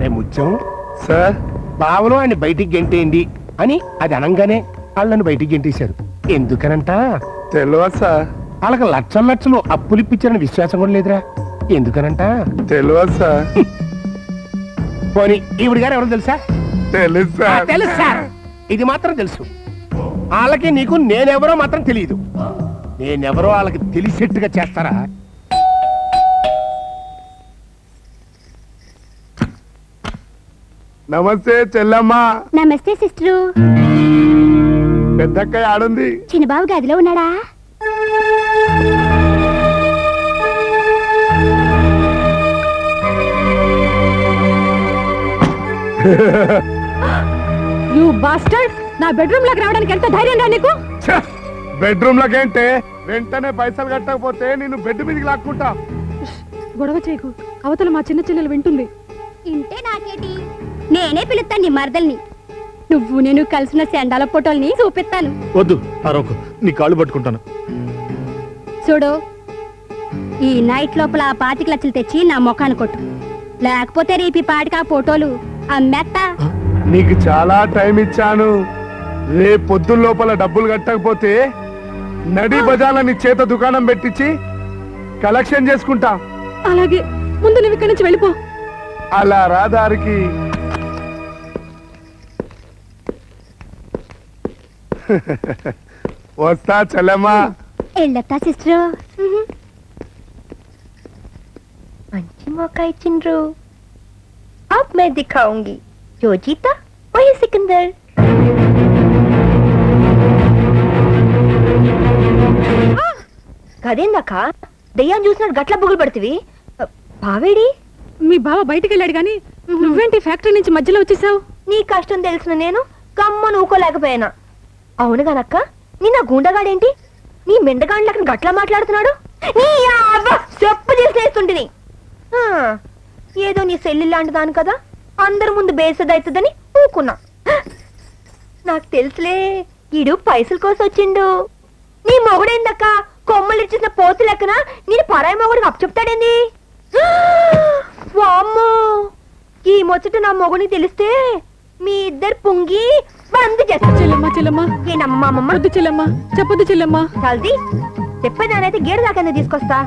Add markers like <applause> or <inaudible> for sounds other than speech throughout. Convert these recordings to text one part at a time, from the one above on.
రే ముత్యం సార్ బావలో ఆయన బయటికి గెంటేయండి అని అది అనంగానే వాళ్ళని బయటికి గెంటేశారు. ఎందుకనంట? తెలియదు సార్. వాళ్ళకి లక్షల లక్షలు అప్పులు ఇప్పించారని విశ్వాసం కూడా లేదురా. ఎందుకనంట? తెలియదు సార్. <laughs> పోనీ ఈవిడ గారు ఎవరో తెలుసా? తెలుసు తెలుసు సార్. ఇది మాత్రం తెలుసు. వాళ్ళకి నీకు నేనెవరో మాత్రం తెలియదు. నేనెవరో వాళ్ళకి తెలిసేట్టుగా చేస్తారా? నమస్తే చెల్లమ్మ. నమస్తే సిస్టరు. పెద్దక్కయ్య ఆడుంది. చిన్నబాబు గదిలో ఉన్నాడా? యూ బాస్టర్డ్ నా బెడ్రూమ్లోకి రావడానికి ఎంత ధైర్యం రా నీకు? బెడ్రూమ్ లకేంటే వెంటనే పైసలు కట్టకపోతే నేను బెడ్ మీదకి లాక్కుంటా. గొడవ చేయకు. అవతల మా చిన్న చెల్లెలు వింటుంది. ఇంటే నాకేటి? నేనే పిలుస్తాను నీ మరదల్ని. నువ్వు నేను కలిసిన సెండాల ఫోటోల్ని చూపిస్తాను వద్దు అరవకు నీ కాళ్ళు పట్టుకుంటాను. చూడు ఈ నైట్ లోపల ఆ పాతిక లక్షలు తెచ్చి నా ముఖాన్ని కొట్టు. లేకపోతే రేపు ఈ పాటికి ఆ ఫోటోలు అమ్మేత్తా. నీకు చాలా టైం ఇచ్చాను. రేపు పొద్దున్న లోపల డబ్బులు కట్టకపోతే నడి బజార్ల నీ చేత దుకాణం పెట్టించి కలెక్షన్ చేసుకుంటా. అలాగే ముందు నువ్వు ఇక్కడి నుంచి వెళ్ళిపో. అలా రాదారికి <laughs> వస్తా చెల్లెమ్మా. వెళ్ళత్తా సిస్టర్? మంచి మోకా ఇచ్చిండ్రు అప్ మే దిఖాంగి जो जीता वही सिकंदर కదేందాక దయ్యాన్ని చూసినట్టు గట్ల బుగులు పడుతుంది బావేడి? మీ బావ బయటికి వెళ్ళాడు గాని నువ్వేంటి ఫ్యాక్టరీ నుంచి మధ్యలో వచ్చేసావు? నీ కష్టం తెలిసిన నేను కమ్మను ఊకోలేకపోయినా? అవును గనక్క. నీ నా గుండగాడేంటి? నీ మెండగాండ్లకు గట్లా మాట్లాడుతున్నాడు? నీ చెప్పు చేసేస్తుంటిని. ఏదో నీ సెల్లి లాంటి దాని కదా. అందరి ముందు బేసదవుతుందని ఊకున్నా. నాకు తెలుసులే ఈడు పైసల కోసం వచ్చిండు నీ మొగుడేందక్క? కొమ్మలు ఇచ్చిన పోతు లెక్కన నేను పరాయి మొగుడికి అప్పచెప్తాడేంది? వామ్మో. ఈ ముచ్చట నా మొగుడిని తెలిస్తే మీ ఇద్దరు పొంగి చేస్తారు చెల్లెమ్మ చెల్లెమ్మ. ఏనమ్మమ్మ వద్దు చెల్లెమ్మ చెప్పొద్దు చెల్లెమ్మ. చల్ది చెప్పేదానైతే గేడు దాకా తీసుకొస్తా?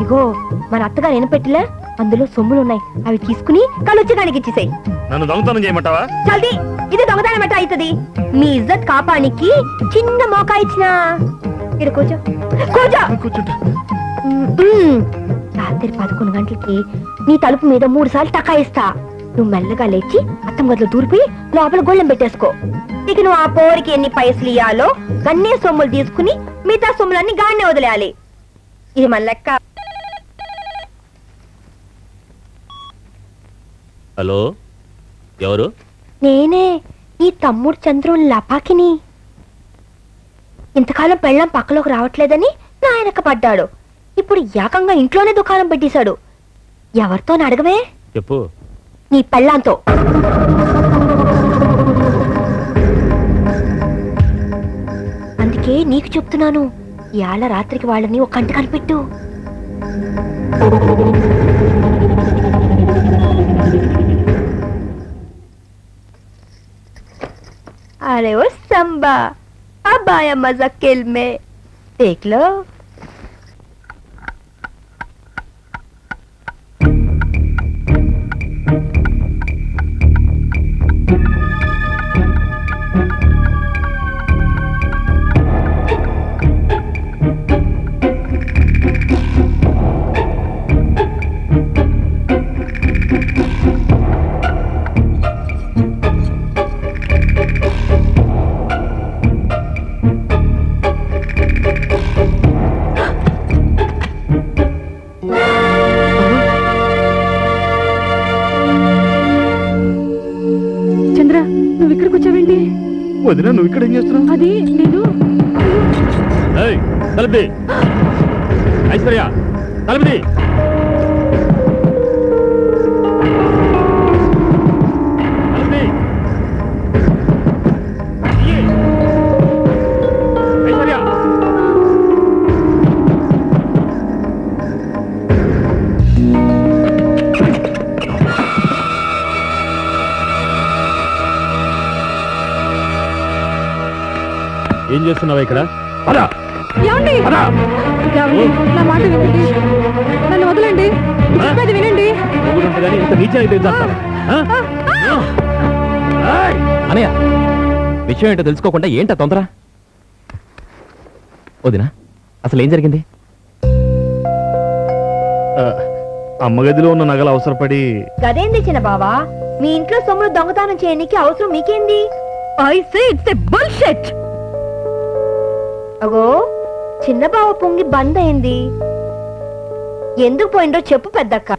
ఇగో మన అత్తగారు ఏం పెట్టిలే? అందులో సొమ్ములు ఉన్నాయి. అవి తీసుకుని కలుచ్చగానికి ఇచ్చేసాయి. నన్ను దొంగతనం చేయమంటావా? చల్ది ఇది దొంగతనం ఎట్ట అవుతుంది. మీ ఇజ్జత్ కాపానికి చిన్న మోకా ఇచ్చిన. ఇక్కడ కూర్చో. కూర్చో. రాత్రి పదకొండు గంటలకి నీ తలుపు మీద మూడు సార్లు టకాయిస్తా నువ్వు మెల్లగా లేచి అత్తం గదిలో దూరిపోయి లోపల గొళ్ళెం పెట్టేసుకో. ఇక నువ్వు ఆ పోరికి ఎన్ని పైసలు ఇయ్యాలో గన్నే సొమ్ములు తీసుకుని మిగతా సొమ్ములన్నీ గాన్నే వదిలేయాలి. ఇది మన లెక్క. హలో? ఎవరు? నేనే నీ తమ్ముడు చంద్రుని లపాకిని. ఇంతకాలం పెళ్ళం పక్కలోకి రావట్లేదని నాయనక్క పడ్డాడు. ఇప్పుడు ఏకంగా ఇంట్లోనే దుకాణం పెట్టేశాడు. ఎవరితో అడగవే? చెప్పు. నీ పెళ్ళాంతో అందుకే నీకు చెప్తున్నాను ఇవాళ రాత్రికి వాళ్ళని ఒక కంట కనిపెట్టు अरे ओ संबा अब आया मजा किल में देख लो వచ్చావేంటి వదిన నువ్వు ఇక్కడ ఏం చేస్తున్నావు? అది నేను ఏయ్, తలుపుది ఐశ్వర్య తలుపుది ఏం చేస్తున్నావా ఇక్కడ? పద. ఏమండి? పద. ఏమండి? నా మాట వినండి. నన్ను వదలండి. చెప్పేది వినండి. ఇంత నీచం అయితే! అనయ్య విషయం ఏంటో తెలుసుకోకుండా ఏంటా తొందర? వదినా అసలు ఏం జరిగింది? ఆ, అమ్మ గదిలో ఉన్న నగలు అవసరపడి గదేంది చిన్న బావా మీ ఇంట్లో సొమ్ములు దొంగతనం చేయడానికి అవసరం మీకేంది? I say it's a bullshit అగో చిన్న బావ పొంగి బంద్ అయింది. ఎందుకు పోయిండో చెప్పు పెద్దక్క.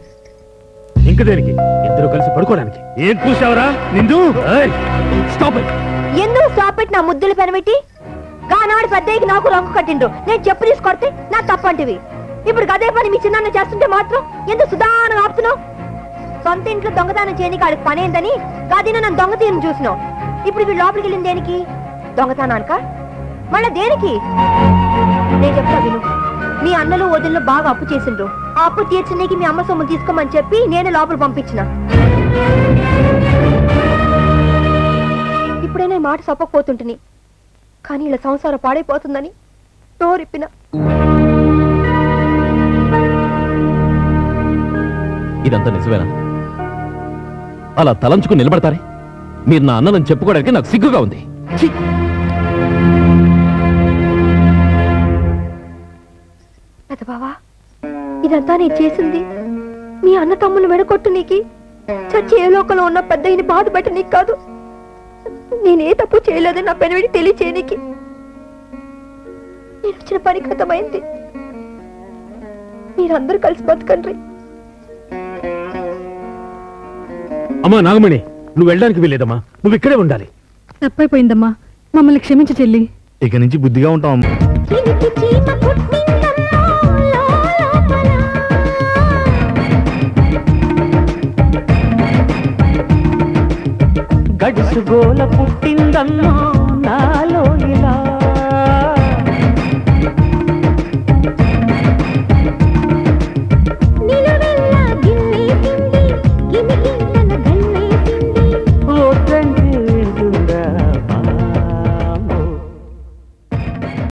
ఇంక దేనికి? ఇద్దరు కలిసి పడుకోవడానికి. ఏం కూసావరా? నిందు? స్టాప్ ఎందుకు స్టాప్ పెట్టి నా ముద్దులు పెనబెట్టి గానాడు పెద్దయ్యకి నాకు రంగు కట్టిండు. నేను చెప్పు తీసుకొడితే నా తప్పంటివి. ఇప్పుడు గదే పని మీ చిన్న చేస్తుంటే మాత్రం ఎందుకు సుధానం ఆపుతున్నావు? సొంత ఇంట్లో దొంగతనం చేయని కాడికి పని ఏందని గదిన నన్ను దొంగ తీరును చూసినావు. ఇప్పుడు వీడు లోపలికి వెళ్ళింది దేనికి? దొంగతనానిక? మళ్ళా దేనికి? నేను చెప్తా విను. మీ అన్నలు వదిలిలో బాగా అప్పు చేసిండ్రు. ఆ అప్పు తీర్చనీకి మీ అమ్మ సొమ్ము తీసుకోమని చెప్పి నేను లోపల పంపించిన. ఇప్పుడే నేను మాట సప్పకపోతుంటిని. కానీ ఇలా సంసారం పాడైపోతుందని డోరిప్పిన ఇదంతా నిజమేనా? అలా తలంచుకుని నిలబడతారే? మీరు నా అన్నలను చెప్పుకోవడానికి నాకు సిగ్గుగా ఉంది. పెద్ద బావా? ఇదంతా నేను చేసింది. మీ అన్న తమ్ముని వెడకొట్టు నీకి. చచ్చి ఏ లోకంలో ఉన్న పెద్ద బాధ పెట్ట నీకు కాదు. నేనే తప్పు చేయలేదని నా పెనవిడి తెలియచేయనికి నేను వచ్చిన పని కథమైంది. మీరందరూ కలిసి బతకండి. అమ్మా నాగమణి నువ్వు వెళ్ళడానికి వెళ్ళేదమ్మా నువ్వు ఇక్కడే ఉండాలి. తప్పైపోయిందమ్మా. మమ్మల్ని క్షమించి చెల్లి. ఇక నుంచి బుద్ధిగా ఉంటావు అమ్మా గోల పుట్టిందమ్మా.